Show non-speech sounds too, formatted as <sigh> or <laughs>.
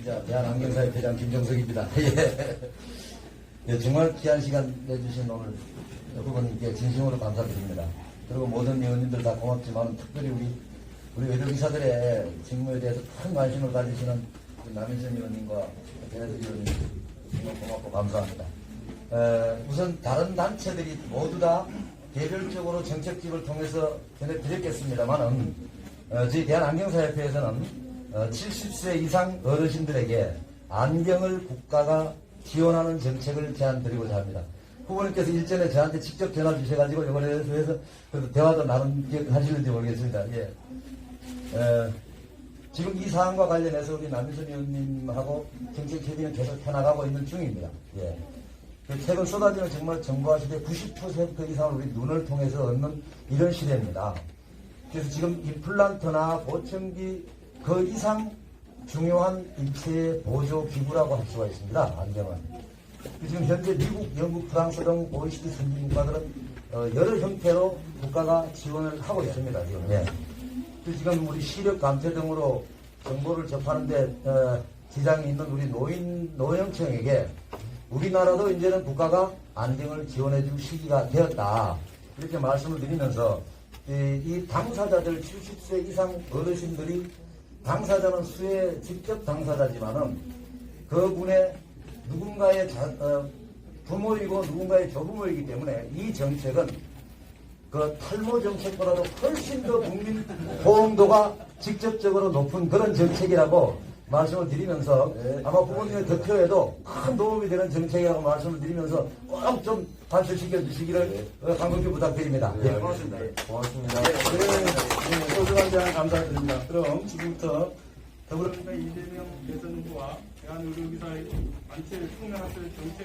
기자, 대한환경사회 회장 김정석입니다. <laughs> 예. 예, 정말 귀한 시간 내주신 오늘 후보님께 진심으로 감사드립니다. 그리고 모든 의원님들 다 고맙지만 특별히 우리 우리 외도기사들의 직무에 대해서 큰 관심을 가지시는 남인선 의원님과 대해서 의원님 정말 고맙고 감사합니다. 에, 우선 다른 단체들이 모두 다 개별적으로 정책집을 통해서 전해드렸겠습니다만은 어, 저희 대한안경사협회에서는 어, 70세 이상 어르신들에게 안경을 국가가 지원하는 정책을 제안드리고자 합니다. 후보님께서 일전에 저한테 직접 전화 주셔가지고 이번에 해서 그래도 대화도 나눈 기억하시는지 모르겠습니다. 예. 에, 지금 이 사안과 관련해서 우리 남인선 의원님하고 정책 협의는 계속 해나가고 있는 중입니다. 예. 그 최근 쏟아지는 정말 정부화 시대 90% 이상을 우리 눈을 통해서 얻는 이런 시대입니다. 그래서 지금 임플란트나 보청기 그 이상 중요한 인체 보조 기구라고 할 수가 있습니다. 안경은. 지금 현재 미국, 영국, 프랑스 등 OECD 선진 국가들은 어, 여러 형태로 국가가 지원을 하고 있습니다. 지금. 예. 그 지금 우리 시력 감퇴 등으로 정보를 접하는데 어, 지장이 있는 우리 노인 노영청에게 우리나라도 이제는 국가가 안경을 지원해 줄 시기가 되었다 이렇게 말씀을 드리면서 이, 이 당사자들 70세 이상 어르신들이 당사자는 수의 직접 당사자지만은 그분의 누군가의 자, 어, 부모이고 누군가의 조부모이기 때문에 이 정책은 그 탈모 정책보다도 훨씬 더 국민 호응도가 직접적으로 높은 그런 정책이라고 말씀을 드리면서 아마 부모님의 덕표에도 큰 도움이 되는 정책이라고 말씀을 드리면서 꼭좀 관철시켜 주시기를 어, 간곡히 부탁드립니다. 예, 고맙습니다. 고맙습니다. 네, 네, 제안 감사드립니다. 그럼 지금부터 더불어민주당 이재명 대선 후보와 대한의료기사의 단체 총연합회 정책